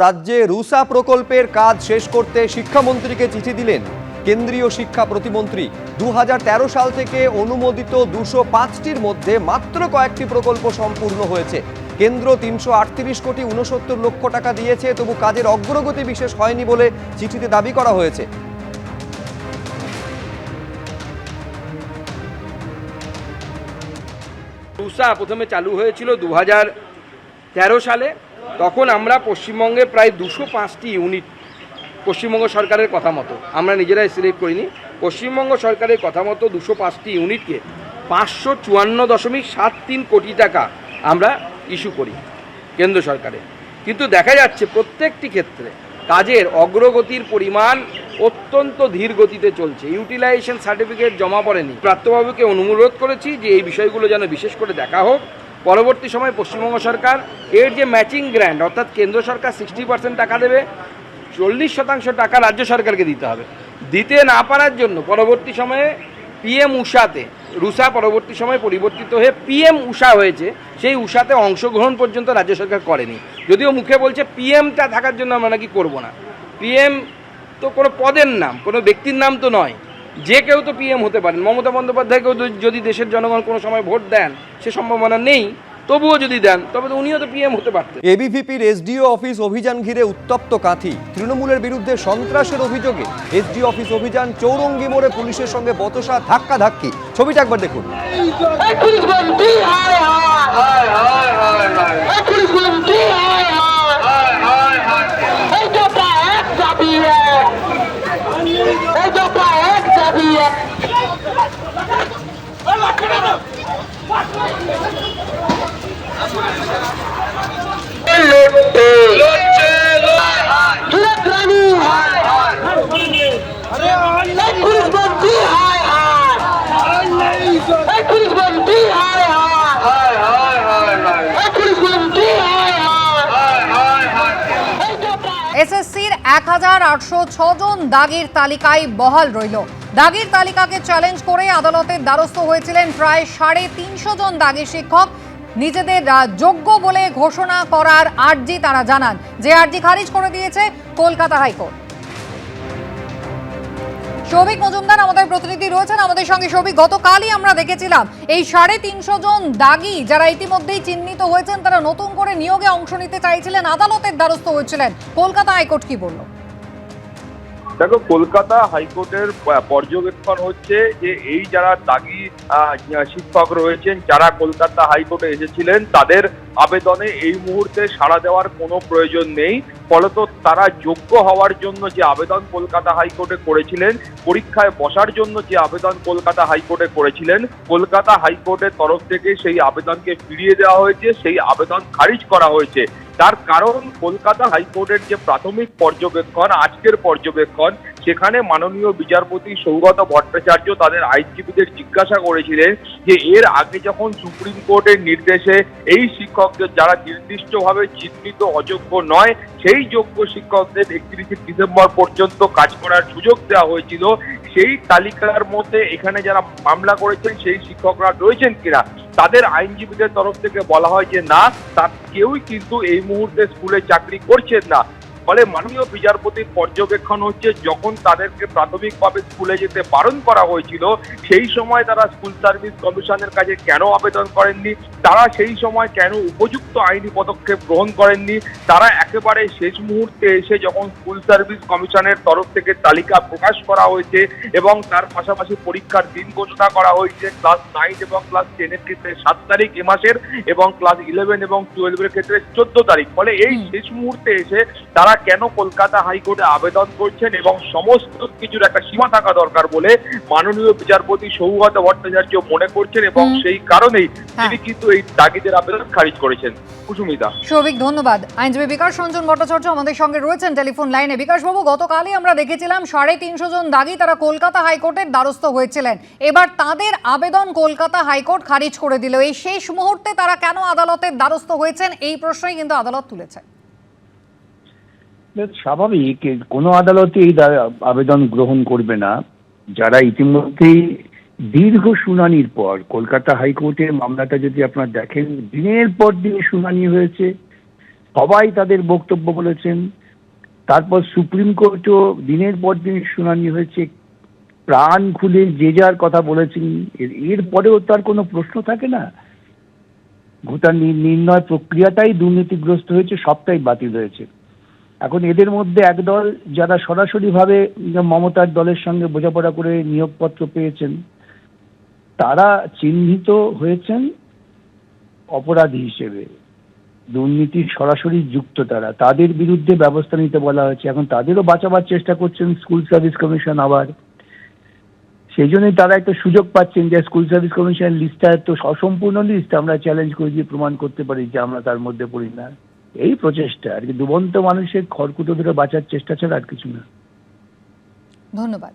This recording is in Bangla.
রাজ্যে রুসা প্রকল্পের কাজ শেষ করতে শিক্ষামন্ত্রীকে চিঠি দিলেন কেন্দ্রীয় শিক্ষা প্রতিমন্ত্রী। দুহাজার তেরো সাল থেকে অনুমোদিত দুশো পাঁচটির মধ্যে মাত্র কয়েকটি প্রকল্প সম্পূর্ণ হয়েছে। কেন্দ্র তিনশো আটত্রিশ কোটি উনসত্তর লক্ষ টাকা দিয়েছে, তবু কাজের অগ্রগতি বিশেষ হয়নি বলে চিঠিতে দাবি করা হয়েছে। রুসা প্রথমে চালু হয়েছিল দু তেরো সালে। তখন আমরা পশ্চিমবঙ্গে প্রায় দুশো পাঁচটি ইউনিট পশ্চিমবঙ্গ সরকারের কথা মতো, আমরা নিজেরাই সিলেক্ট করিনি, পশ্চিমবঙ্গ সরকারের কথা মতো দুশো পাঁচটি ইউনিটকে পাঁচশো চুয়ান্ন দশমিক সাত তিন কোটি টাকা আমরা ইস্যু করি কেন্দ্র সরকারে। কিন্তু দেখা যাচ্ছে প্রত্যেকটি ক্ষেত্রে কাজের অগ্রগতির পরিমাণ অত্যন্ত ধীর গতিতে চলছে। ইউটিলাইজেশন সার্টিফিকেট জমা পড়েনি। প্রাপ্তবাবুকে অনুরোধ করেছি যে এই বিষয়গুলো যেন বিশেষ করে দেখা হোক। পরবর্তী সময় পশ্চিমবঙ্গ সরকার এর যে ম্যাচিং গ্র্যান্ড অর্থাৎ কেন্দ্র সরকার সিক্সটি পার্সেন্ট টাকা দেবে, চল্লিশ শতাংশ টাকা রাজ্য সরকারকে দিতে হবে। দিতে না পারার জন্য পরবর্তী সময়ে পিএম উষাতে রুষা পরবর্তী সময় পরিবর্তিত হয়ে পিএম উষা হয়েছে, সেই উষাতে অংশগ্রহণ পর্যন্ত রাজ্য সরকার করেনি। যদিও মুখে বলছে পিএমটা থাকার জন্য আমরা নাকি করব না। পিএম তো কোনো পদের নাম, কোনো ব্যক্তির নাম তো নয়। যে কেউ তো পিএম হতে পারেন মমতা বন্দ্যোপাধ্যায়কেও যদি- যদি দেশের জনগণ কোনো সময় ভোট দেন সে সম্ভাবনা নেই তবুও যদি দেন তবে তো উনিও তো পিএম হতে পারতেন। এবিভিপির এসডিও অফিস অভিযান ঘিরে উত্তপ্ত কাঁথি। তৃণমূলের বিরুদ্ধে সন্ত্রাসের অভিযোগে এসডিও অফিস অভিযান চৌরঙ্গি মোড়ে পুলিশের সঙ্গে বতসা ধাক্কা ধাক্কি ছবিটা একবার দেখুন এই পুলিশ মন্ত্রী হায় হায় এই পুলিশ মন্ত্রী হায় হায় এই দফা এক দাবি এক এই দফা এক দাবি এক দুরাগ্রামী হায় এই পুলিশ মন্ত্রী হায় হায় এই পুলিশ মন্ত্রী হায় হায় এই পুলিশ মন্ত্রী হায় হায় এই দফা এসএসসির এক হাজার আটশো জন দাগির তালিকায় বহাল রইল। দাগির তালিকাকে চ্যালেঞ্জ করে আদালতের দ্বারস্থ হয়েছিলেন প্রায় সাড়ে তিনশো জন দাগি শিক্ষক। নিজেদের যোগ্য বলে ঘোষণা করার আর্জি তারা জানান। যে আর্জি খারিজ করে দিয়েছে কলকাতা হাইকোর্ট। সৌভিক মজুমদার আমাদের প্রতিনিধি রয়েছেন। আমাদের সঙ্গে শৌভিক গতকালই আমরা দেখেছিলাম এই সাড়ে তিনশো জন দাগি যারা ইতিমধ্যেই চিহ্নিত হয়েছেন, তারা নতুন করে নিয়োগে অংশ নিতে চাইছিলেন, আদালতের দ্বারস্থ হয়েছিলেন। কলকাতা হাইকোর্ট কি বলল? দেখো, কলকাতা হাইকোর্টের পর্যবেক্ষণ হচ্ছে যে এই যারা দাগি শিক্ষক রয়েছেন, যারা কলকাতা হাইকোর্টে এসেছিলেন, তাদের আবেদনে এই মুহূর্তে সাড়া দেওয়ার কোনো প্রয়োজন নেই। ফলত তারা যোগ্য হওয়ার জন্য যে আবেদন কলকাতা হাইকোর্টে করেছিলেন, পরীক্ষায় বসার জন্য যে আবেদন কলকাতা হাইকোর্টে করেছিলেন, কলকাতা হাইকোর্টের তরফ থেকে সেই আবেদনকে ফিরিয়ে দেওয়া হয়েছে, সেই আবেদন খারিজ করা হয়েছে। তার কারণ কলকাতা হাইকোর্টের যে প্রাথমিক পর্যবেক্ষণ, আজকের পর্যবেক্ষণ, সেখানে মাননীয় বিচারপতি সৌগত ভট্টাচার্য তাদের আইনজীবীদের জিজ্ঞাসা করেছিলেন যে এর আগে যখন সুপ্রিম কোর্টের নির্দেশে এই শিক্ষকদের যারা নির্দিষ্টভাবে চিহ্নিত অযোগ্য নয়, সেই যোগ্য শিক্ষকদের একত্রিশে ডিসেম্বর পর্যন্ত কাজ করার সুযোগ দেওয়া হয়েছিল, সেই তালিকার মধ্যে এখানে যারা মামলা করেছেন, সেই শিক্ষকরা রয়েছেন কিনা? তাদের আইনজীবীদের তরফ থেকে বলা হয় যে, না, তার কেউই কিন্তু এই মুহূর্তে স্কুলে চাকরি করছেন না। ফলে মাননীয় বিচারপতির পর্যবেক্ষণ হচ্ছে যখন তাদেরকে প্রাথমিকভাবে স্কুলে যেতে বারণ করা হয়েছিল সেই সময় তারা স্কুল সার্ভিস কমিশনের কাছে কেন আবেদন করেননি? তারা সেই সময় কেন উপযুক্ত আইনি পদক্ষেপ গ্রহণ করেননি? তারা একেবারে শেষ মুহূর্তে এসে যখন স্কুল সার্ভিস কমিশনের তরফ থেকে তালিকা প্রকাশ করা হয়েছে এবং তার পাশাপাশি পরীক্ষার দিন ঘোষণা করা হয়েছে ক্লাস নাইন এবং ক্লাস টেনের ক্ষেত্রে সাত তারিখ এ মাসের এবং ক্লাস ইলেভেন এবং টুয়েলভের ক্ষেত্রে চোদ্দ তারিখ। ফলে এই শেষ মুহূর্তে এসে তারা কেন কলকাতা হাইকোর্টে আবেদন করছেন এবং সমস্ত কিছুর একটা সীমা থাকা দরকার বলে মাননীয় বিচারপতি সৌগত ভট্টাচার্য মনে করছেন এবং সেই কারণেই হ্যাঁ। তিনি কিন্তু এই তাগিদের আবেদন খারিজ করেছেন। কুসুমিতা। সৌভিক ধন্যবাদ। আইনজীবী বিকাশ রঞ্জন ভট্টাচার্য আমাদের সঙ্গে রয়েছেন টেলিফোন লাইনে। বিকাশবাবু গতকালই আমরা দেখেছিলাম সাড়ে তিনশো জন দাগি তারা কলকাতা হাইকোর্টের দ্বারস্থ হয়েছিলেন। এবার তাদের আবেদন কলকাতা হাইকোর্ট খারিজ করে দিল। এই শেষ মুহূর্তে তারা কেন আদালতের দ্বারস্থ হয়েছেন এই প্রশ্নই কিন্তু আদালত তুলেছে স্বাভাবিক কোনো আদালতে এই আবেদন গ্রহণ করবে না। যারা ইতিমধ্যেই দীর্ঘ শুনানির পর, কলকাতা হাইকোর্টের মামলাটা যদি আপনারা দেখেন, দিনের পর দিন শুনানি হয়েছে। সবাই তাদের বক্তব্য বলেছেন। তারপর সুপ্রিম কোর্টও দিনের পর দিন শুনানি হয়েছে। প্রাণ খুলে যে যার কথা বলেছেন, এর- এরপরেও তার কোনো প্রশ্ন থাকে না। গোটা নির্ণয় প্রক্রিয়াটাই দুর্নীতিগ্রস্ত হয়েছে, সবটাই বাতিল হয়েছে। এখন এদের মধ্যে একদল যারা সরাসরিভাবে মমতার দলের সঙ্গে বোঝাপড়া করে নিয়োগপত্র পেয়েছেন, তারা চিহ্নিত হয়েছেন অপরাধী হিসেবে। দুর্নীতির সরাসরি যুক্ত তারা। তাদের বিরুদ্ধে ব্যবস্থা নিতে বলা হয়েছে। এখন তাদেরও বাঁচাবার চেষ্টা করছেন স্কুল সার্ভিস কমিশন আবার। সেই জন্যই তারা একটা সুযোগ পাচ্ছেন যে স্কুল সার্ভিস কমিশনের লিস্টটা তো অসম্পূর্ণ লিস্ট, আমরা চ্যালেঞ্জ করে দিয়ে প্রমাণ করতে পারি যে আমরা তার মধ্যে পড়ি না। এই প্রচেষ্টা, আর কি দুবন্ত মানুষের খড়কুটো ধরে বাঁচার চেষ্টা ছাড়া আর কিছু না। ধন্যবাদ।